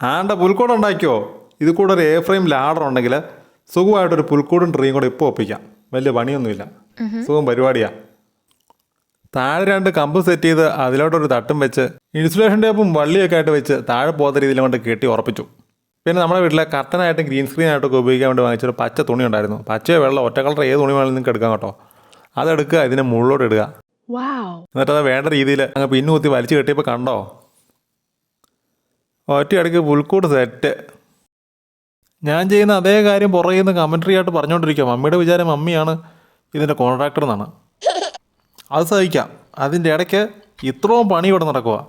ആണ്ട പുൽക്കൂട് ഉണ്ടാക്കിയോ ഇത് കൂടെ ഒരു എ ഫ്രെയിം ലാഡർ ഉണ്ടെങ്കിൽ സുഖമായിട്ടൊരു പുൽക്കൂടും ട്രീയും കൂടെ ഇപ്പോൾ ഒപ്പിക്കാം. വലിയ പണിയൊന്നുമില്ല. സുഖം പരിപാടിയാ. താഴെ രണ്ട് കമ്പ് സെറ്റ് ചെയ്ത് അതിലോട്ടൊരു തട്ടും വെച്ച് ഇൻസുലേഷൻ ടേപ്പും വള്ളിയൊക്കെ ആയിട്ട് വെച്ച് താഴെ പോകാത്ത രീതിയിൽ കൊണ്ട് കെട്ടി ഉറപ്പിച്ചു. പിന്നെ നമ്മുടെ വീട്ടിലെ കർട്ടനായിട്ടും ഗ്രീൻ സ്ക്രീൻ ആയിട്ടൊക്കെ ഉപയോഗിക്കാൻ വേണ്ടി വാങ്ങിച്ചൊരു പച്ച തുണി ഉണ്ടായിരുന്നു. പച്ചയോ വെള്ളം ഒറ്റ കളർ ഏത് തുണി വേണമെങ്കിലും നിങ്ങൾക്ക് എടുക്കാം കേട്ടോ. അതെടുക്കുക ഇതിനെ മുകളിലോട്ട് ഇടുക. എന്നിട്ട് അത് വേണ്ട രീതിയിൽ അങ്ങ് പിന്നുകുത്തി വലിച്ചു കെട്ടിയപ്പോൾ കണ്ടോ? ഒറ്റയടിക്ക് പുൽക്കൂട് സെറ്റ് ഞാൻ ചെയ്യുന്ന അതേ കാര്യം പുറകിൽ നിന്ന് കമൻട്രി ആയിട്ട് പറഞ്ഞുകൊണ്ടിരിക്കുക. മമ്മിയുടെ വിചാരം മമ്മിയാണ്. ഇതിന്റെ കോൺട്രാക്ടർ എന്നാണ്. അത് സഹിക്കാം. അതിന്റെ ഇടയ്ക്ക് ഇത്രയും പണി ഇവിടെ നടക്കുക.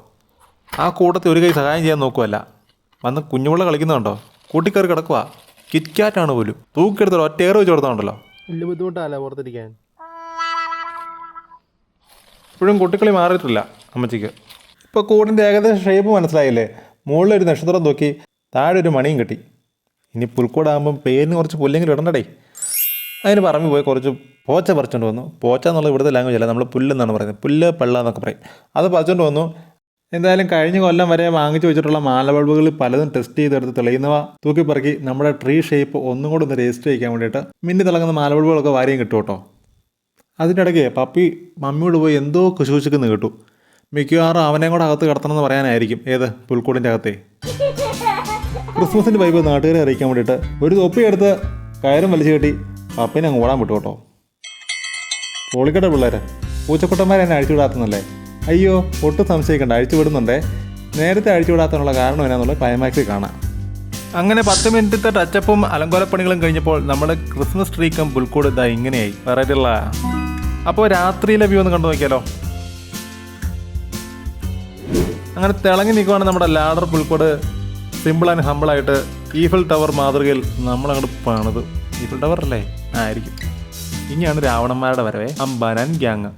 ആ കൂട്ടത്തിൽ ഒരു കൈ സഹായം ചെയ്യാൻ നോക്കുമല്ല വന്ന് കുഞ്ഞുപിള്ള കളിക്കുന്നുണ്ടോ? കൂട്ടിക്കയറി കിടക്കുക. കിറ്റ്കാറ്റാണ് പോലും. തൂക്കിയെടുത്തോ ഒറ്റ ഏറ് വെച്ച് കൊടുത്തോണ്ടല്ലോ വലിയ ബുദ്ധിമുട്ടല്ലേ പുറത്തിരിക്കാൻ? ഇപ്പോഴും കുട്ടിക്കളി മാറിയിട്ടില്ല അമ്മച്ചിക്ക്. ഇപ്പോൾ കൂടിന്റെ ഏകദേശം ഷേപ്പ് മനസ്സിലായില്ലേ? മുകളിലൊരു നക്ഷത്രം നോക്കി താഴെ ഒരു മണിയും കിട്ടി. ഇനി പുൽക്കൂടാകുമ്പം പേരിന് കുറച്ച് പുല്ലെങ്കിലും ഇടണ്ടേ അതിന് പറമ്പിൽ പോയി കുറച്ച് പോച്ച പറിച്ചുകൊണ്ട് വന്നു. പോച്ച എന്നുള്ള ഇവിടുത്തെ ലാംഗ്വേജ് അല്ല നമ്മൾ പുല്ലെന്നാണ് പറയുന്നത്. പുല്ല് പള്ള എന്നൊക്കെ പറയും. അത് പറിച്ചുകൊണ്ട് വന്നു. എന്തായാലും കഴിഞ്ഞ കൊല്ലം വരെ വാങ്ങിച്ചു വെച്ചിട്ടുള്ള മാല ബൾബുകളിൽ പലതും ടെസ്റ്റ് ചെയ്തെടുത്ത് തെളിയുന്നവ തൂക്കിപ്പറക്കി നമ്മുടെ ട്രീ ഷേപ്പ് ഒന്നും കൂടെ ഒന്ന് രജിസ്റ്റർ ചെയ്യാൻ വേണ്ടിയിട്ട് മിന്നി തിളങ്ങുന്ന മാല ബൾബുകളൊക്കെ വാരിയും കിട്ടും കേട്ടോ. അതിന്റെ ഇടയ്ക്ക് പപ്പി മമ്മിയോട് പോയി എന്തോ കുശുകുശുക്കുന്നു കേട്ടു. മിക്കവാറും അവനെ കൂടെ അകത്ത് കിടത്തണമെന്ന് പറയാനായിരിക്കും. ഏത്? പുൽക്കൂടിന്റെ അകത്തെ. ക്രിസ്മസിന്റെ വൈബ് നാട്ടുകാരെ അറിയിക്കാൻ വേണ്ടിയിട്ട് ഒരു തൊപ്പി എടുത്ത് കയറും വലിച്ചു കെട്ടി പപ്പിനെ അങ്ങ് ഓടാൻ വിട്ടു കേട്ടോ. പൊളിക്കട്ടെ പിള്ളേരെ. പൂച്ചക്കുട്ടന്മാരെ എന്നെ അഴിച്ചു വിടാത്തുന്നല്ലേ അയ്യോ ഒട്ടും സംശയിക്കണ്ട. അഴിച്ചു വിടുന്നുണ്ടേ നേരത്തെ അഴിച്ചു വിടാത്തതിനുള്ള കാരണം എന്നാന്നുള്ളത് ക്ലൈമാക്സിൽ കാണാം. അങ്ങനെ പത്ത് മിനിറ്റത്തെ ടച്ചപ്പും അലങ്കോലപ്പണികളും കഴിഞ്ഞപ്പോൾ നമ്മുടെ ക്രിസ്മസ് ട്രീക്കും പുൽക്കൂട് ഇതാ ഇങ്ങനെയായി. വെറൈറ്റിയുള്ള അപ്പോൾ രാത്രിയിലെ വ്യൂ ഒന്ന് കണ്ടു നോക്കിയാലോ അങ്ങനെ തിളങ്ങി നിൽക്കുവാണ് നമ്മുടെ ലാഡർ പുൽക്കോട് സിമ്പിൾ ആൻഡ് ഹമ്പിളായിട്ട് ഈഫൽ ടവർ മാതൃകയിൽ നമ്മളങ്ങോട്ട് പണിത്. ഈഫൽ ടവർ അല്ലേ? ആയിരിക്കും. ഇനിയാണ് രാവണന്മാരുടെ വരവേ അംബാനാൻ ഗ്യാങ്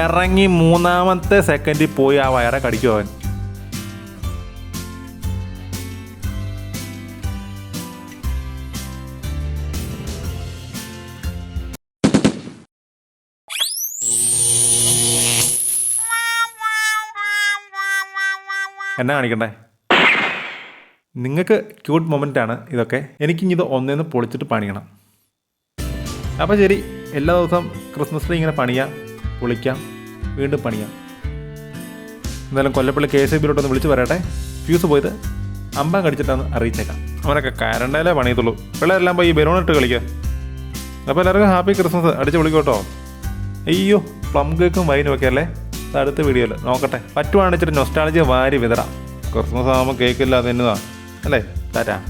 ഇറങ്ങി മൂന്നാമത്തെ സെക്കൻഡിൽ പോയി ആ വയറെ കടിക്കും അവൻ? എന്നാ കാണിക്കണ്ടേ? നിങ്ങൾക്ക് ക്യൂട്ട് മൊമെന്റ് ആണ് ഇതൊക്കെ. എനിക്കിനി ഇത് ഒന്നേന്ന് പൊളിച്ചിട്ട് പണിയണം. അപ്പോൾ ശരി എല്ലാ ദിവസവും ക്രിസ്മസ് ട്രീ ഇങ്ങനെ പണിയാം പൊളിക്കാം വീണ്ടും പണിയാം. എന്തായാലും കൊല്ലപ്പള്ളി കെ എസ് ബിയിലോട്ടൊന്ന് വിളിച്ച് പറയട്ടെ. ഫ്യൂസ് പോയത് അമ്പാൻ കടിച്ചിട്ടാന്ന് അറിയിച്ചേക്കാം. അവനൊക്കെ കരണ്ടയിലേ പണിയത്തുള്ളൂ. പിള്ളേരെല്ലാം പോയി ഈ ബലൂൺ ഇട്ട് കളിക്കുക അപ്പോൾ എല്ലാവർക്കും ഹാപ്പി ക്രിസ്മസ് അടിച്ച് വിളിക്കോട്ടോ അയ്യോ പ്ലം കേക്കും വൈനും ഒക്കെ അല്ലേ? അടുത്ത വീഡിയോയിൽ നോക്കട്ടെ. പറ്റുവാണെച്ചിട്ട് നൊസ്റ്റാളജി വാരി വിതറാം. ക്രിസ്മസ് ആകുമ്പോൾ കേക്കില്ലാതെ എന്നതാണ് അല്ലേ? ടാറ്റാ